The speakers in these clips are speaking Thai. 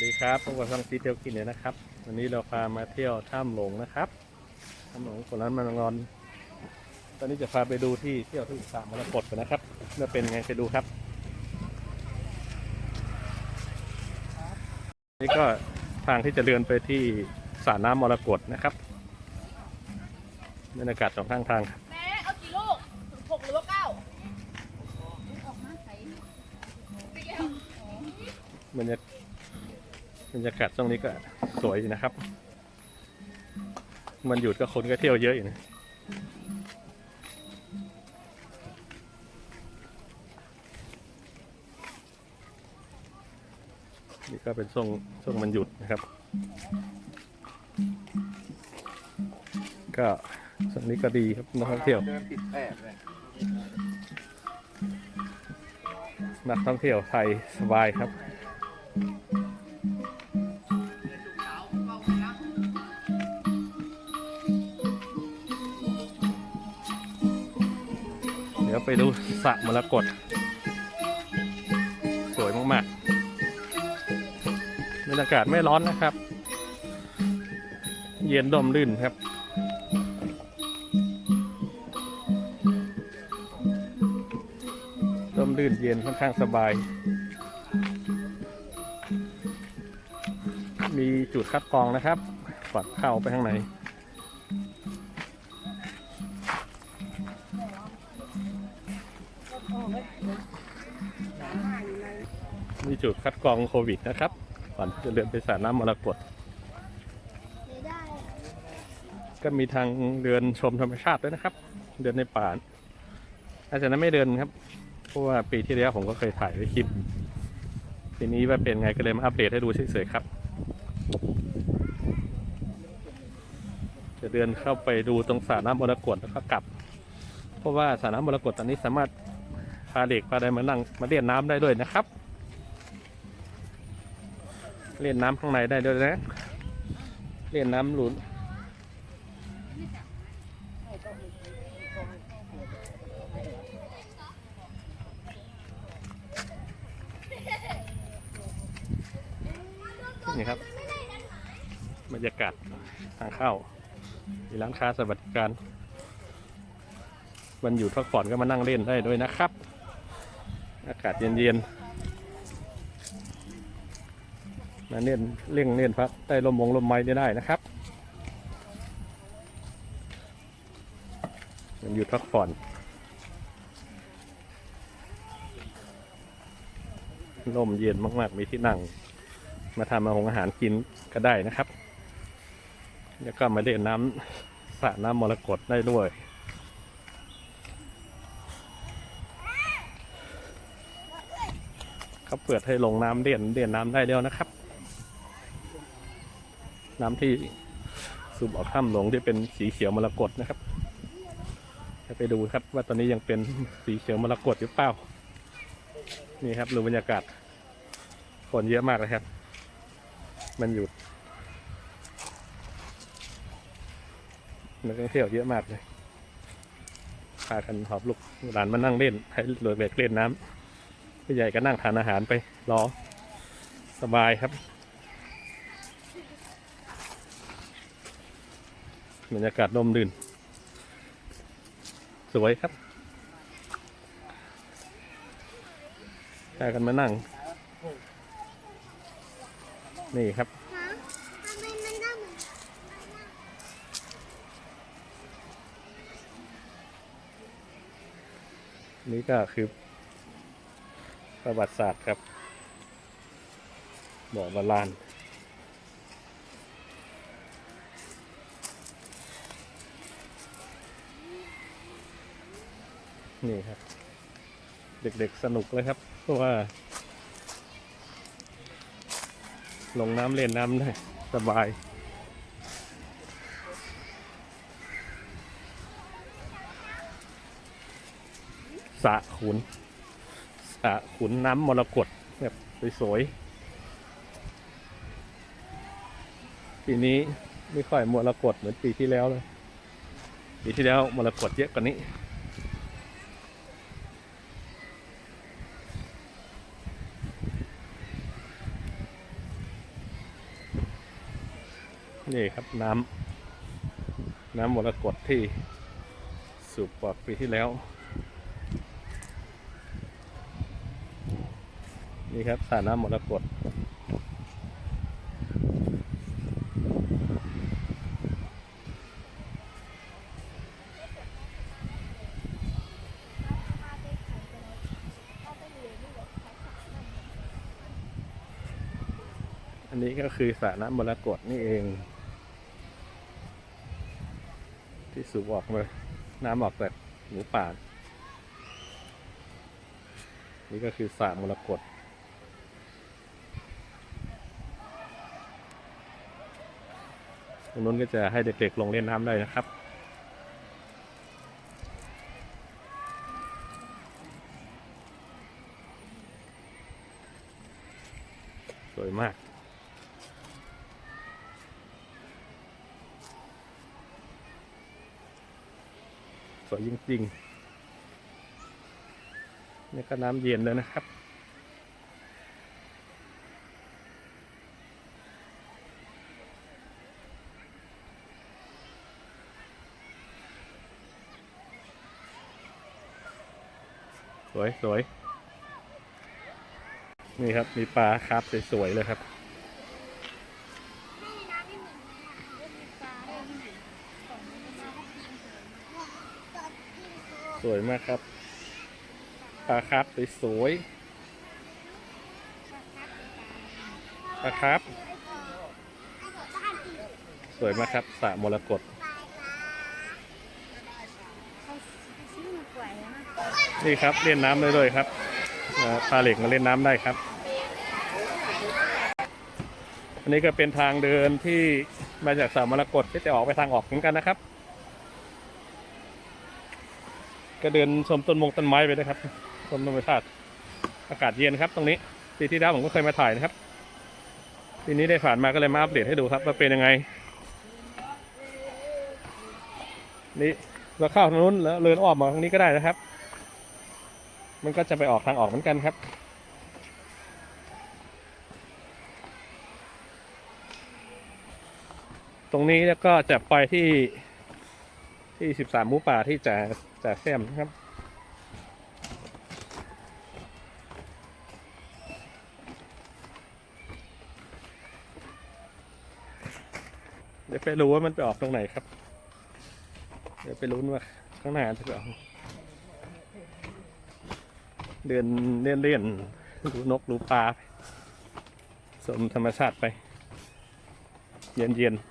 สดีครับพบกับช่องซีเที่ยวกินเลยนะครับ วันนี้เราพามาเที่ยวถ้ำหลงนะครับถ้ำหลงคนนั้นมันงอน ตอนนี้จะพาไปดูที่เที่ยวที่สามมรกตกันนะครับจะเป็นไงไปดูครับ นี่ก็ทางที่จะเดินไปที่สระน้ำมรกตนะครับบรรยากาศสองข้างทางครับแม่เอากี่ลูกหกหรือว่าเก้าบรรยาก บรรยากาศช่วงนี้ก็สวยอยู่นะครับ มันหยุดก็คนก็เที่ยวเยอะอยู่นะนี่ก็เป็นช่วงช่วงมันหยุดนะครับ ก็ช่วงนี้ก็ดีครับนักท่องเที่ยวเดินติดแปดเลยนักท่องเที่ยวไทยสบายครับ ดี๋ยวไปดูสระมรกตสวยมากๆบรรยากาศไม่ร้อนนะครับ เย็นดมลื่นครับร่มรื่นเย็นค่อนข้างสบาย มีจุดคัดกรองนะครับก่อนเข้าไปข้างใน มีจุดคัดกรองโควิดนะครับก่อนจะเดินไปสระน้ำมรกตก็มีทางเดินชมธรรมชาติด้วยนะครับ เดินในป่าอาจจะนั้นไม่เดินครับ เพราะว่าปีที่แล้วผมก็เคยถ่ายไว้คลิปทีนี้ว่าเป็นไงก็เลยมาอัปเดตให้ดูเฉยๆครับ จะเดินเข้าไปดูตรงสระน้ำมรกตแล้วก็กลับ เพราะว่าสระน้ำมรกตตอนนี้สามารถ พาเด็กพาอะไรมานั่งมาเล่นน้ำได้ด้วยนะครับ เล่นน้ำข้างในได้ด้วยนะเล่นน้ำหลุนนี่ครับบรรยากาศทางเข้ามีร้านค้าสวัสดิการ วันหยุดพักผ่อนก็มานั่งเล่นได้ด้วยนะครับ อากาศเย็นๆมาเล่นเล่งเล่นพักใต้ลมมงลมไม้ได้นะครับวันหยุดพักผ่อน ลมเย็นมากๆ มีที่นั่ง มาทำอาหงอาหารกินก็ได้นะครับ แล้วก็มาเล่นน้ำสระน้ำมรกตได้ด้วย เขาเปิดให้ลงน้ำเล่นเล่นน้ำได้แล้วนะครับ น้ำที่สูบออกถ้ำหลวงที่เป็นสีเขียวมรกตนะครับจะไปดูครับว่าตอนนี้ยังเป็นสีเขียวมรกตหรือเปล่า นี่ครับดูบรรยากาศคนเยอะมากเลยครับ มันหยุดนักท่องเที่ยวเยอะมากเลยพากันหอบลูกหลานมานั่งเล่นให้เด็กเล่นน้ำ ผู้ใหญ่ก็นั่งทานอาหารไปรอสบายครับบรรยากาศร่มรื่น สวยครับพากันมานั่ง นี่ครับนี่ก็คือ ประวัติศาสตร์ครับบ่อบาลานนี่ครับ เด็กๆสนุกเลยครับ เพราะว่า ลงน้ำเล่นน้ำได้สบายสะขุน สระขุนน้ำมรกตแบบสวยๆปีนี้ไม่ค่อยมรกตเหมือนปีที่แล้วเลยปีที่แล้วมรกตเยอะกว่านี้นี่ครับน้ำน้ำมรกตที่สูบออกปีที่แล้ว นี่ครับสระน้ำมรกตอันนี้ก็คือสระน้ำมรกตนี่เอง ที่สูบออกมาน้ำออกจากหมูป่านี่ก็คือสระมรกต ตรงนู้นก็จะให้เด็กๆลงเล่นน้ำได้นะครับ สวยมากสวยจริงๆนี่ก็น้ำเย็นเลยนะครับ สวยสวยนี่ครับ มีปลาคาร์ฟสวยๆเลยครับ สวยมากครับ ปลาคาร์ฟสวยๆปลาคาร์ฟสวยมากครับสระมรกต นี่ครับเล่นน้ำได้เลยครับอ่าพาเหล็กมาเล่นน้ำได้ครับ อันนี้ก็เป็นทางเดินที่มาจากสระมรกตที่จะออกไปทางออกเหมือนกันนะครับ ก็เดินชมต้นมงต้นไม้ไปนะครับชมธรรมชาติอากาศเย็นครับ ตรงนี้ปีที่แล้วผมก็เคยมาถ่ายนะครับปีนี้ได้ผ่านมาก็เลยมาอัปเดตให้ดูครับว่าเป็นยังไงนี่เราเข้าทางนู้นแล้วเดินออกมาทางนี้ก็ได้นะครับ มันก็จะไปออกทางออกเหมือนกันครับ ตรงนี้แล้วก็จะไปที่ที่สิบสามหมูป่าที่จ่าจ่าแซมนะครับเดี๋ยวไปรู้ว่ามันไปออกตรงไหนครับ เดี๋ยวไปรู้นว่าข้างหน้าจะไปออก เดินเล่นเล่นๆดูนกดูปลาสมธรรมชาติไป เย็นเย็นๆ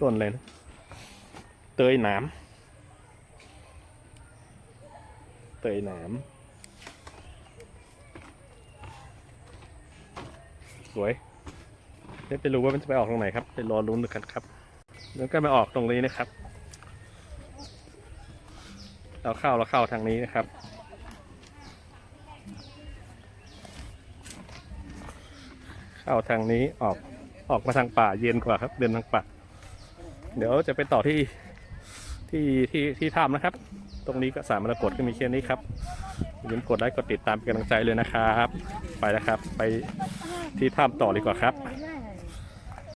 ต้นเลยนะ เตยหนามเตยหนามสวยเดี๋ยวไปรู้ว่ามันจะไปออกตรงไหนครับ ไปรอลุ้นกันครับ แล้วก็มาออกตรงนี้นะครับ เราเข้าเราเข้าทางนี้นะครับ เข้าทางนี้ออกออกมาทางป่าเย็นกว่าครับ เดินทางป่า เดี๋ยวจะไปต่อที่ที่ที่ที่ถ้ำนะครับ ตรงนี้ก็สามารถกดก็มีแค่นี้ครับอย่าลืมกดไลค์กดติดตามเป็นกำลังใจเลยนะครับ ไปแล้วครับ ไปที่ถ้ำต่อดีกว่าครับ